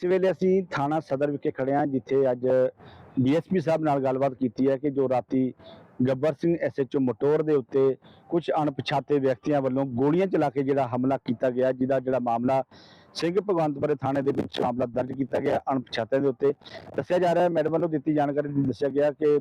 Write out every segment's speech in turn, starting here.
ਇਸ ਵੇਲੇ ਅਸੀਂ ਥਾਣਾ ਸਦਰ ਵਿਖੇ ਖੜੇ ਹਾਂ, ਜਿੱਥੇ ਅੱਜ ਡੀਐਸਪੀ ਸਾਹਿਬ ਨਾਲ ਗੱਲਬਾਤ ਕੀਤੀ ਹੈ ਕਿ ਜੋ ਰਾਤੀ ਗੱਬਰ ਸਿੰਘ ਐਸਐਚਓ ਮਟੋਰ ਦੇ ਉੱਤੇ ਕੁਝ ਅਣਪਛਾਤੇ ਵਿਅਕਤੀਆਂ ਵੱਲੋਂ ਗੋਲੀਆਂ ਚਲਾ ਕੇ ਜਿਹੜਾ ਹਮਲਾ ਕੀਤਾ ਗਿਆ, ਜਿਹਦਾ ਜਿਹੜਾ ਮਾਮਲਾ ਸਿੰਘ ਭਗਵੰਤਪੁਰੇ ਥਾਣੇ ਦੇ ਵਿੱਚ ਮਾਮਲਾ ਦਰਜ ਕੀਤਾ ਗਿਆ ਅਣਪਛਾਤਿਆਂ ਦੇ ਉੱਤੇ। ਦੱਸਿਆ ਜਾ ਰਿਹਾ ਹੈ, ਮੈਡਮ ਵੱਲੋਂ ਦਿੱਤੀ ਜਾਣਕਾਰੀ ਦੀ ਦੱਸਿਆ ਗਿਆ ਕਿ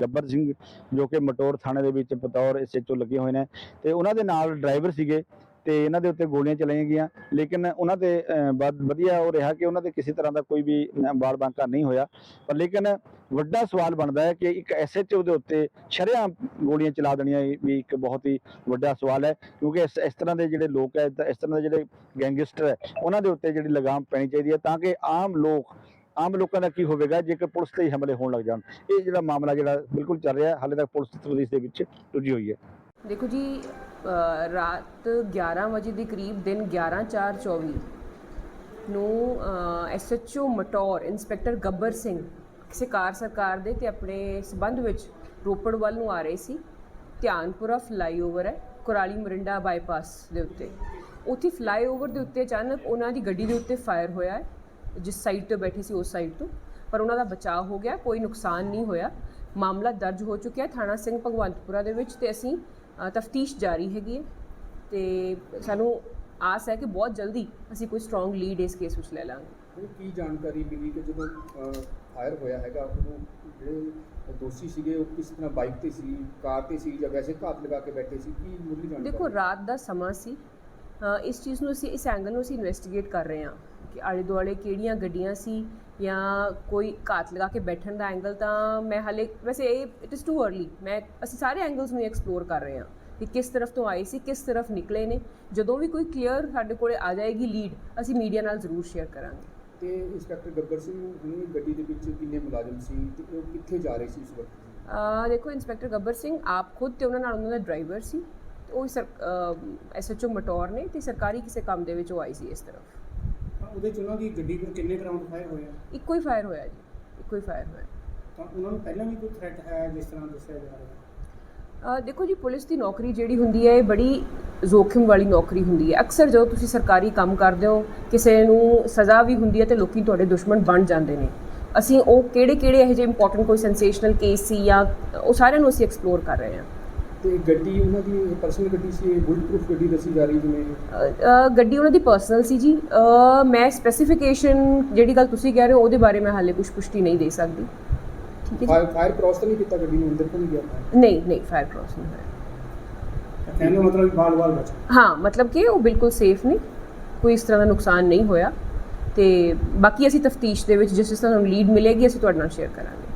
ਗੱਬਰ ਸਿੰਘ ਜੋ ਕਿ ਮਟੋਰ ਥਾਣੇ ਦੇ ਵਿੱਚ ਬਤੌਰ ਐਸਐਚਓ ਲੱਗੇ ਹੋਏ ਨੇ ਤੇ ਉਹਨਾਂ ਦੇ ਨਾਲ ਡਰਾਈਵਰ ਸੀਗੇ। ਤੇ ਇਹਨਾਂ ਦੇ ਉੱਤੇ ਗੋਲੀਆਂ ਚਲਾਈਆਂ ਗਈਆਂ। ਲੇਕਿਨ ਉਹਨਾਂ ਤੇ ਅਹ, ਵਧੀਆ ਉਹ ਰਿਹਾ ਕਿ ਉਹਨਾਂ ਤੇ ਕਿਸੇ ਤਰ੍ਹਾਂ ਦਾ ਕੋਈ ਵੀ ਬਾਲ ਬਾਂਕਾ ਨਹੀਂ ਹੋਇਆ। ਪਰ ਲੇਕਿਨ ਵੱਡਾ ਸਵਾਲ ਬਣਦਾ ਹੈ ਕਿ ਇੱਕ ਐਸਐਚਓ ਦੇ ਉੱਤੇ ਸ਼ਰਿਆਂ ਗੋਲੀਆਂ ਚਲਾ ਦੇਣੀਆਂ ਇਹ ਵੀ ਇੱਕ ਬਹੁਤ ਹੀ ਵੱਡਾ ਸਵਾਲ ਹੈ। ਕਿਉਂਕਿ ਇਸ ਇਸ ਤਰ੍ਹਾਂ ਦੇ ਜਿਹੜੇ ਲੋਕ ਹੈ ਇਸ ਤਰ੍ਹਾਂ ਦੇ ਜਿਹੜੇ ਗੈਂਗਸਟਰ ਹੈ ਉਹਨਾਂ ਦੇ ਉੱਤੇ ਜਿਹੜੀ ਲਗਾਮ ਪੈਣੀ ਚਾਹੀਦੀ ਹੈ ਤਾਂ ਕਿ ਆਮ ਲੋਕ ਆਮ ਲੋਕਾਂ ਦਾ ਕੀ ਹੋਵੇਗਾ ਜੇਕਰ ਪੁਲਿਸ ਤੇ ਹੀ ਹਮਲੇ ਹੋਣ ਲੱਗ ਜਾਣ। ਇਹ ਜਿਹੜਾ ਮਾਮਲਾ ਜਿਹੜਾ ਬਿਲਕੁਲ ਚੱਲ ਰਿਹਾ ਹਾਲੇ ਤੱਕ ਪੁਲਿਸ ਤਫਤੀਸ਼ ਦੇ ਵਿੱਚ ਰੁੱਝੀ ਹੋਈ ਹੈ। ਦੇਖੋ ਜੀ ਰਾਤ 11 ਵਜੇ ਦੇ ਕਰੀਬ, ਦਿਨ 11/4/24 ਨੂੰ ਐਸਐਚਓ ਮਟੌਰ ਇੰਸਪੈਕਟਰ ਗੱਬਰ ਸਿੰਘ ਕਿਸੇ ਕਾਰ ਸਰਕਾਰ ਦੇ ਤੇ ਆਪਣੇ ਸਬੰਧ ਵਿੱਚ ਰੋਪੜ ਵੱਲ ਨੂੰ ਆ ਰਹੇ ਸੀ। ਧਿਆਨਪੁਰਾ ਫਲਾਈਓਵਰ ਹੈ, ਕੁਰਾਲੀ ਮਰਿੰਡਾ ਬਾਈਪਾਸ ਦੇ ਉੱਤੇ। ਉੱਥੇ ਫਲਾਈਓਵਰ ਦੇ ਉੱਤੇ ਅਚਾਨਕ ਉਹਨਾਂ ਦੀ ਗੱਡੀ ਦੇ ਉੱਤੇ ਫਾਇਰ ਹੋਇਆ ਹੈ, ਜਿਸ ਸਾਈਡ ਤੋਂ ਬੈਠੀ ਸੀ, ਉਸ ਸਾਈਡ ਤੋਂ। ਪਰ ਉਹਨਾਂ ਦਾ ਬਚਾਅ ਹੋ ਗਿਆ, ਕੋਈ ਨੁਕਸਾਨ ਨਹੀਂ ਹੋਇਆ। ਮਾਮਲਾ ਦਰਜ ਹੋ ਚੁੱਕਿਆ ਥਾਣਾ ਸਿੰਘ ਭਗਵੰਤਪੁਰਾ ਦੇ ਵਿੱਚ ਤੇ ਅਸੀਂ ਤਫਤੀਸ਼ ਜਾਰੀ ਹੈਗੀ ਹੈ ਤੇ ਸਾਨੂੰ ਆਸ ਹੈ ਕਿ ਬਹੁਤ ਜਲਦੀ ਅਸੀਂ ਕੋਈ ਸਟਰੋਂਗ ਲੀਡ ਇਸ ਕੇਸ ਵਿੱਚ ਲੈ ਲਾਂਗੇ। ਕੀ ਜਾਣਕਾਰੀ ਮਿਲੀ ਕਿ ਜਦੋਂ ਫਾਇਰ ਹੋਇਆ ਹੈਗਾ ਉਦੋਂ ਜਿਹੜੇ ਦੋਸ਼ੀ ਸੀਗੇ ਉਹ ਕਿਸ ਤਰ੍ਹਾਂ ਬਾਈਕ ਤੇ ਸੀ ਕਾਰ ਤੇ ਸੀ ਜਾਂ ਵੈਸੇ ਘਾਤ ਲਗਾ ਕੇ ਬੈਠੇ ਸੀ ਕੀ ਮੁੱਢਲੀ ਜਾਣਕਾਰੀ? ਦੇਖੋ ਰਾਤ ਦਾ ਸਮਾਂ ਸੀ। ਇਸ ਚੀਜ਼ ਨੂੰ ਅਸੀਂ ਇਸ ਐਂਗਲ ਨੂੰ ਅਸੀਂ ਇਨਵੈਸਟੀਗੇਟ ਕਰ ਰਹੇ ਹਾਂ ਕਿ ਆਲੇ ਦੁਆਲੇ ਕਿਹੜੀਆਂ ਗੱਡੀਆਂ ਸੀ ਜਾਂ ਕੋਈ ਘਾਤ ਲਗਾ ਕੇ ਬੈਠਣ ਦਾ ਐਂਗਲ ਤਾਂ ਮੈਂ ਹਾਲੇ ਵੈਸੇ ਇਹ ਇਟ ਇਜ਼ ਟੂ अर्ਲੀ ਮੈਂ ਅਸੀਂ ਸਾਰੇ ਐਂਗਲਸ ਨੂੰ ਐਕਸਪਲੋਰ ਕਰ ਰਹੇ ਹਾਂ ਕਿ ਕਿਸ ਤਰਫ ਤੋਂ ਆਏ ਸੀ ਕਿਸ ਤਰਫ ਨਿਕਲੇ ਨੇ। ਜਦੋਂ ਵੀ ਕੋਈ ਕਲੀਅਰ ਸਾਡੇ ਕੋਲੇ ਆ ਜਾਏਗੀ ਲੀਡ ਅਸੀਂ ਮੀਡੀਆ ਨਾਲ ਜ਼ਰੂਰ ਸ਼ੇਅਰ ਕਰਾਂਗੇ। ਤੇ ਇੰਸਪੈਕਟਰ ਗੱਬਰ ਸਿੰਘ ਦੀ ਗੱਡੀ ਦੇ ਵਿੱਚ ਕਿੰਨੇ ਮੁਲਾਜ਼ਮ ਸੀ ਤੇ ਉਹ ਕਿੱਥੇ ਜਾ ਰਹੇ ਸੀ ਉਸ ਵਕਤ? ਅ, ਦੇਖੋ ਇੰਸਪੈਕਟਰ ਗੱਬਰ ਸਿੰਘ ਆਪ ਖੁਦ ਤੇ ਉਹਨਾਂ ਨਾਲ ਉਹਨਾਂ ਦਾ ਡਰਾਈਵਰ ਸੀ। ਉਹ ਸਰ ਐਸਐਚਓ ਮਟੌਰ ਨੇ ਤੇ ਸਰਕਾਰੀ ਕਿਸੇ ਕੰਮ ਦੇ ਵਿੱਚ ਉਹ ਆਈ ਸੀ ਇਸ ਤਰਫ। ਉਹਦੇ ਚ ਉਹਨਾਂ ਦੀ ਗੱਡੀ ਪਰ ਕਿੰਨੇ ਗਰਾਊਂਡ ਫਾਇਰ ਹੋਏ ਆ? ਇੱਕੋ ਹੀ ਫਾਇਰ ਹੋਇਆ ਜੀ ਇੱਕੋ ਹੀ ਫਾਇਰ ਹੋਇਆ। ਤਾਂ ਉਹਨਾਂ ਨੂੰ ਪਹਿਲਾਂ ਵੀ ਕੋਈ ਥ੍ਰੈਟ ਹੈ ਜਿਸ ਤਰ੍ਹਾਂ ਦੱਸਿਆ ਜਾ ਰਿਹਾ? ਅ, ਦੇਖੋ ਜੀ ਪੁਲਿਸ ਦੀ ਨੌਕਰੀ ਜਿਹੜੀ ਹੁੰਦੀ ਹੈ ਇਹ ਬੜੀ ਜ਼ੋਖਿਮ ਵਾਲੀ ਨੌਕਰੀ ਹੁੰਦੀ ਹੈ। ਅਕਸਰ ਜਦੋਂ ਤੁਸੀਂ ਸਰਕਾਰੀ ਕੰਮ ਕਰਦੇ ਹੋ ਕਿਸੇ ਨੂੰ ਸਜ਼ਾ ਵੀ ਹੁੰਦੀ ਹੈ ਤੇ ਲੋਕੀ ਤੁਹਾਡੇ ਦੁਸ਼ਮਣ ਬਣ ਜਾਂਦੇ ਨੇ। ਅਸੀਂ ਉਹ ਕਿਹੜੇ ਕਿਹੜੇ ਇਹੋ ਜਿਹੇ ਇੰਪੋਰਟੈਂਟ ਕੋਈ ਸੈਂਸੇਸ਼ਨਲ ਕੇਸ ਸੀ ਜਾਂ ਉਹ ਸਾਰਿਆਂ ਨੂੰ ਅਸੀਂ ਐਕਸਪਲੋਰ ਕਰ ਰਹੇ ਹਾਂ। ਤੇ ਗੱਡੀ ਉਹਨਾਂ ਦੀ ਪਰਸਨਲ ਗੱਡੀ ਸੀ ਬੁਲਟ ਪ੍ਰੂਫ ਗੱਡੀ ਦੱਸੀ ਜਾ ਰਹੀ ਜਿਵੇਂ? ਅ, ਗੱਡੀ ਉਹਨਾਂ ਦੀ ਪਰਸਨਲ ਸੀ ਜੀ। ਅ, ਮੈਂ ਸਪੈਸੀਫਿਕੇਸ਼ਨ ਜਿਹੜੀ ਗੱਲ ਤੁਸੀਂ ਕਹਿ ਰਹੇ ਹੋ ਉਹਦੇ ਬਾਰੇ ਮੈਂ ਹਾਲੇ ਕੁਝ ਪੁਸ਼ਟੀ ਨਹੀਂ ਦੇ ਸਕਦੀ। ਠੀਕ ਹੈ ਫਾਇਰ ਫਾਇਰ ਕ੍ਰਾਸ ਤਾਂ ਨਹੀਂ ਕੀਤਾ ਗੱਡੀ ਨੂੰ ਅੰਦਰ ਤੋਂ ਨਹੀਂ ਗਿਆ? ਜੀ ਨਹੀਂ ਨਹੀਂ ਫਾਇਰ ਕ੍ਰਾਸ ਨਹੀਂ ਹੋਇਆ। ਕਹਿਣ ਦਾ ਮਤਲਬ ਬਾਲ ਬਾਲ ਬਚ। ਹਾਂ ਮਤਲਬ ਕਿ ਉਹ ਬਿਲਕੁਲ ਸੇਫ ਨੇ। ਕੋਈ ਇਸ ਤਰ੍ਹਾਂ ਦਾ ਨੁਕਸਾਨ ਨਹੀਂ ਹੋਇਆ। ਤੇ ਬਾਕੀ ਅਸੀਂ ਤਫਤੀਸ਼ ਦੇ ਵਿੱਚ ਜਿਸ ਜਿਸ ਤਰ੍ਹਾਂ ਸਾਨੂੰ ਲੀਡ ਮਿਲੇਗੀ ਅਸੀਂ ਤੁਹਾਡੇ ਨਾਲ ਸ਼ੇਅਰ ਕਰਾਂਗੇ।